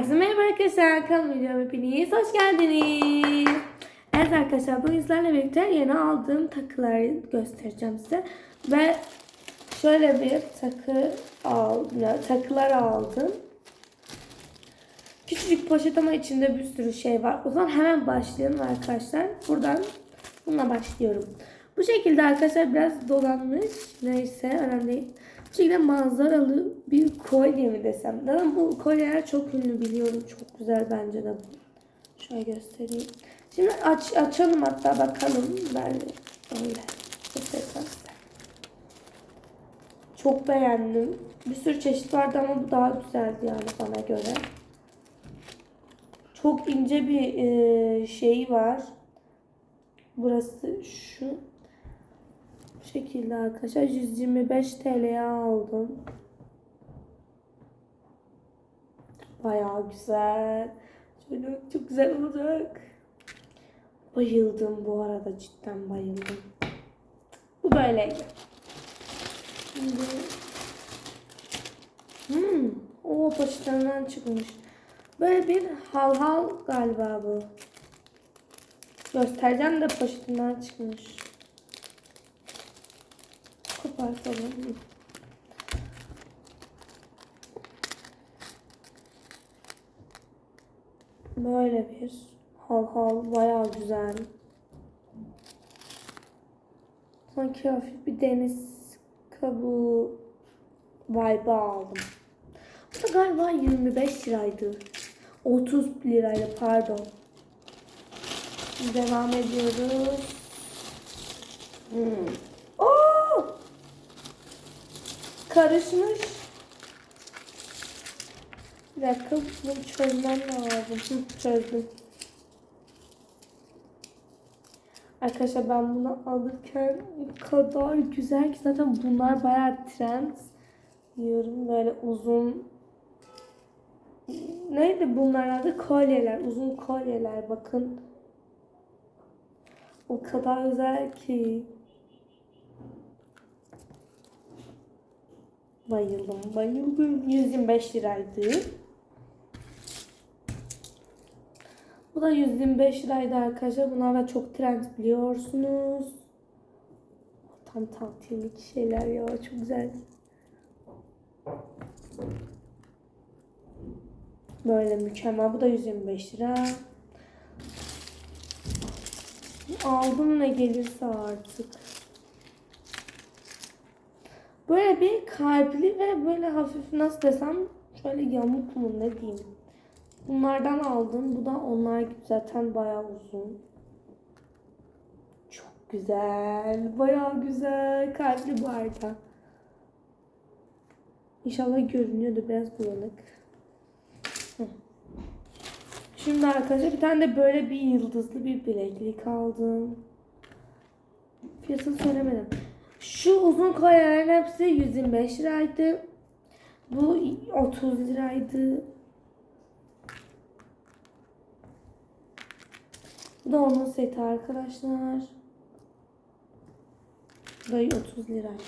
Herkese merhaba arkadaşlar. Kanalıma videoma hepiniz hoş geldiniz. Evet arkadaşlar bugün sizlerle birlikte yeni aldığım takıları göstereceğim size. Ve şöyle bir takı aldım. Takılar aldım. Küçücük poşet ama içinde bir sürü şey var. O zaman hemen başlayalım arkadaşlar. Buradan bununla başlıyorum. Bu şekilde arkadaşlar biraz dolanmış. Neyse önemli değil. Bu şekilde manzaralı bir kolye mi desem. Zaten bu kolyeler çok ünlü biliyorum. Çok güzel bence de bu. Şöyle göstereyim. Şimdi aç, açalım hatta bakalım. Ben öyle. Çok beğendim. Bir sürü çeşit vardı ama bu daha güzeldi yani bana göre. Çok ince bir e, şey var. Burası şu. Şekilde arkadaşlar 125 TL'ye aldım. Bayağı güzel. Şöyle çok güzel olacak. Bayıldım bu arada cidden bayıldım. Bu böyleydi. Şimdi Hmm, o poşetinden çıkmış. Böyle bir hal hal galiba bu. Göstereceğim de poşetinden çıkmış. Kopartalım. Böyle bir hal hal bayağı güzel. Sanki hafif bir deniz kabuğu vibe aldım. Bu da galiba 25 liraydı. 30 liraydı pardon. Devam ediyoruz. Hmm. Karışmış. Bir dakika bunu çözmem lazım. Çözdüm. Arkadaşlar ben bunu alırken o kadar güzel ki zaten bunlar bayağı trend. Diyorum böyle uzun Neydi bunlar adı? Kolyeler. Uzun kolyeler. Bakın. O kadar güzel ki. Bayıldım. Bayıldım. 125 liraydı. Bu da 125 liraydı arkadaşlar. Bunlar da çok trend biliyorsunuz. Tam tatillik şeyler ya. Çok güzel. Böyle mükemmel. Bu da 125 lira. Aldım ne gelirse artık. Böyle bir kalpli ve böyle hafif nasıl desem şöyle yamuk mu ne diyeyim. Bunlardan aldım. Bu da onlar gibi zaten bayağı uzun. Çok güzel. Bayağı güzel. Kalpli bu arada. İnşallah görünüyordu biraz bulanık. Şimdi arkadaşlar bir tane de böyle bir yıldızlı bir bileklik aldım. Fiyatını söylemedim. Şu uzun kolyelerin hepsi 125 liraydı. Bu 30 liraydı. Bu da onun seti arkadaşlar. Bu da 30 liraydı.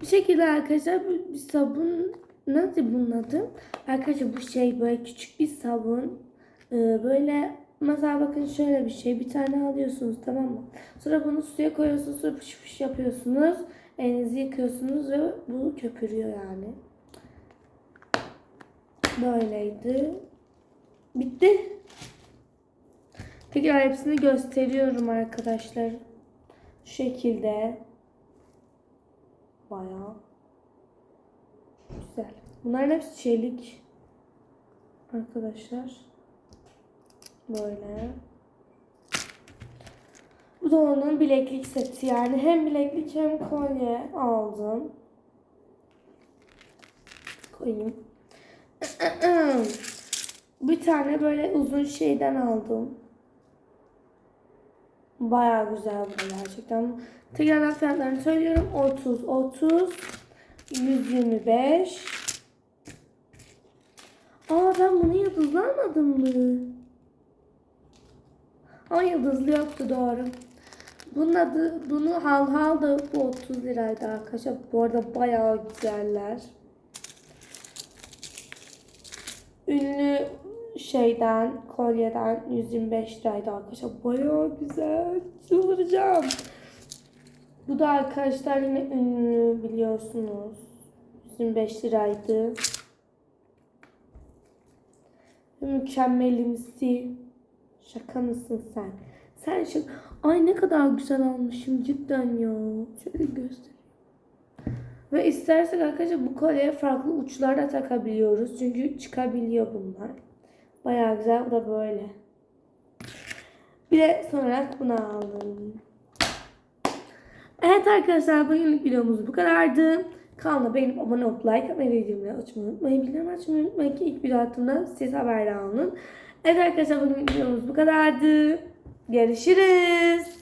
Bu şekilde arkadaşlar bir sabun nasıl bunun adı? Arkadaşlar bu şey böyle küçük bir sabun. Ee, böyle mesela bakın şöyle bir şey. Bir tane alıyorsunuz tamam mı? Sonra bunu suya koyuyorsunuz. Sonra pış pış yapıyorsunuz. Elinizi yıkıyorsunuz ve bu köpürüyor yani. Böyleydi. Bitti. Tekrar hepsini gösteriyorum arkadaşlar. Şu şekilde. Bayağı güzel. Bunların hepsi çelik. Arkadaşlar. Böyle. Bu da onun bileklik seti. Yani hem bileklik hem kolye aldım. Koyayım. Bir tane böyle uzun şeyden aldım. Bayağı güzel bu gerçekten. Tekrardan fiyatlarını söylüyorum. 30, 30, 125. Aa ben bunu yıldızlamadım mı? Ama yıldızlı yoktu doğru. Bunun adı, bunu hal hal da bu 30 liraydı arkadaşlar. Bu arada bayağı güzeller. Ünlü şeyden, kolyeden 125 liraydı arkadaşlar. Bayağı güzel. Çıldıracağım. Bu da arkadaşlar yine ünlü biliyorsunuz. 125 liraydı. Mükemmelimsi. Şaka mısın sen? Sen şu... Ay ne kadar güzel almışım cidden ya. Şöyle göstereyim. Ve istersek arkadaşlar bu kolyeye farklı uçlar da takabiliyoruz. Çünkü çıkabiliyor bunlar. Bayağı güzel. Bu da böyle. Bir de sonra bunu aldım. Evet arkadaşlar bugünlük videomuz bu kadardı. Kanala beğenip abone olup like atmayı ve bildirimleri açmayı unutmayın. Bildirim açmayı unutmayın ki ilk video attığımda siz haberdar olun. Evet arkadaşlar bugünlük videomuz bu kadardı. Görüşürüz.